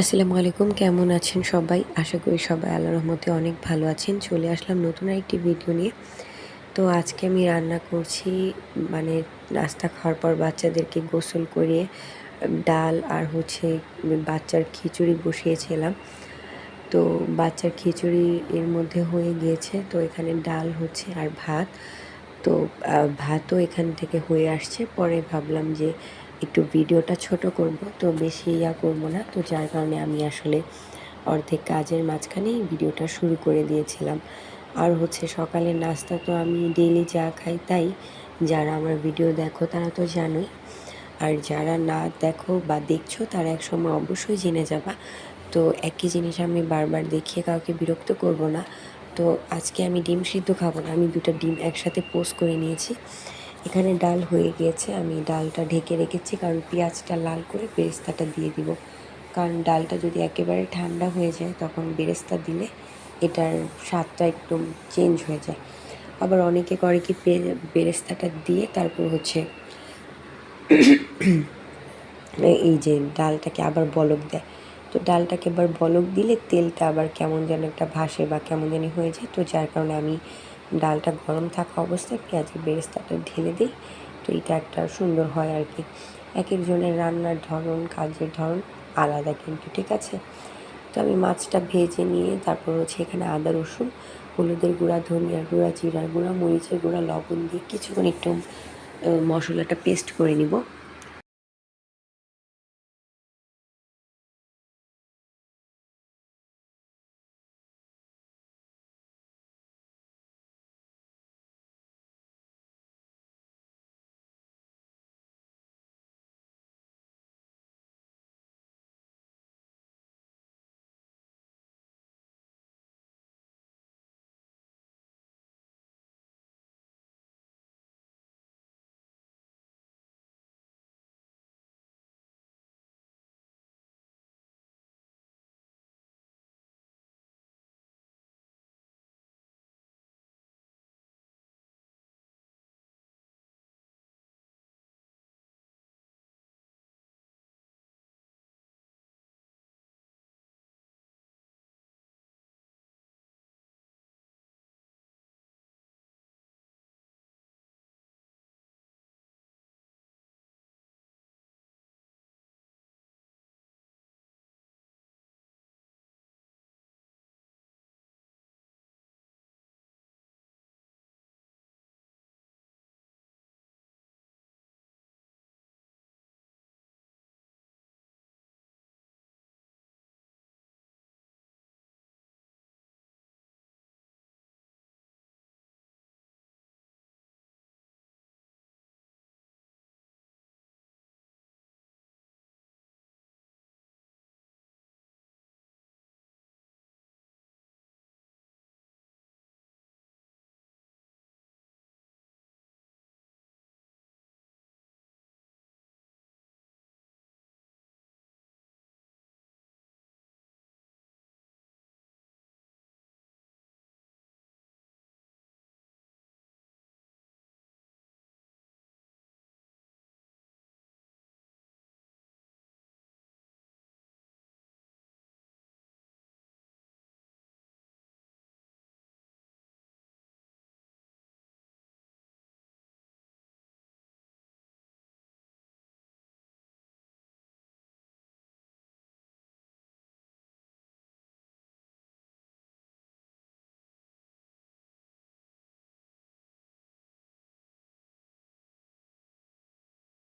আসসালামু আলাইকুম কেমন আছেন সবাই? আশা করি সবাই আল্লাহ রহমতে অনেক ভালো আছেন। চলে আসলাম নতুন একটি ভিডিও নিয়ে। তো আজকে আমি রান্না করছি মানে নাস্তা খাওয়ার পর বাচ্চাদেরকে গোসল করিয়ে ডাল আর হচ্ছে বাচ্চার খিচুড়ি বসিয়েছিলাম। তো বাচ্চার খিচুড়ি এর মধ্যে হয়ে গিয়েছে। তো এখানে ডাল হচ্ছে আর ভাত। তো ভাতও এখান থেকে হয়ে আসছে। পরে ভাবলাম যে একটু ভিডিওটা ছোট করব, তো বেশি ইয়া করব না। তো যার কারণে আমি আসলে অর্ধেক কাজের মাঝখানেই ভিডিওটা শুরু করে দিয়েছিলাম। আর হচ্ছে সকালের নাস্তা তো আমি ডেইলি যা খাই তাই। যারা আমার ভিডিও দেখো তারা তো জানোই। আর যারা না দেখো বা দেখছ তারা এক সময় অবশ্যই জেনে যাবা। তো একই জিনিস আমি বারবার দেখিয়ে কাউকে বিরক্ত করব না। তো আজকে আমি ডিম সিদ্ধ খাব না, আমি দুটো ডিম একসাথে পোস্ট করে নিয়েছি। এখানে ডাল হয়ে গিয়েছে। আমি ডালটা ঢেকে রেখেছি কারণ পেঁয়াজটা লাল করে বেরেস্তাটা দিয়ে দিব। কারণ ডালটা যদি একেবারে ঠান্ডা হয়ে যায়, তখন বেরেস্তা দিলে এটার স্বাদটা একদম চেঞ্জ হয়ে যায়। আবার অনেকে করে কি বেরেস্তাটা দিয়ে তারপর হচ্ছে এই যে ডালটাকে আবার বলক দেয়। তো ডালটাকে এবার বলক দিলে তেলটা আবার কেমন যেন একটা ভাসে বা কেমন জানি হয়ে যায়। তো যার কারণে আমি ডালটা গরম থাকা অবস্থায় পেঁয়াজের বেরেস্তাটা ঢেলে দিই, তো এটা একটা সুন্দর হয় আর কি। এক একজনের রান্নার ধরন, কাজের ধরন আলাদা কিন্তু, ঠিক আছে? তো আমি মাছটা ভেজে নিয়ে তারপর হচ্ছে এখানে আদা, রসুন, হলুদের গুঁড়া, ধনিয়ার গুঁড়া, জিরার গুঁড়া, মরিচের গুঁড়া, লবণ দিয়ে কিছুক্ষণ একটু মশলাটা পেস্ট করে নিব।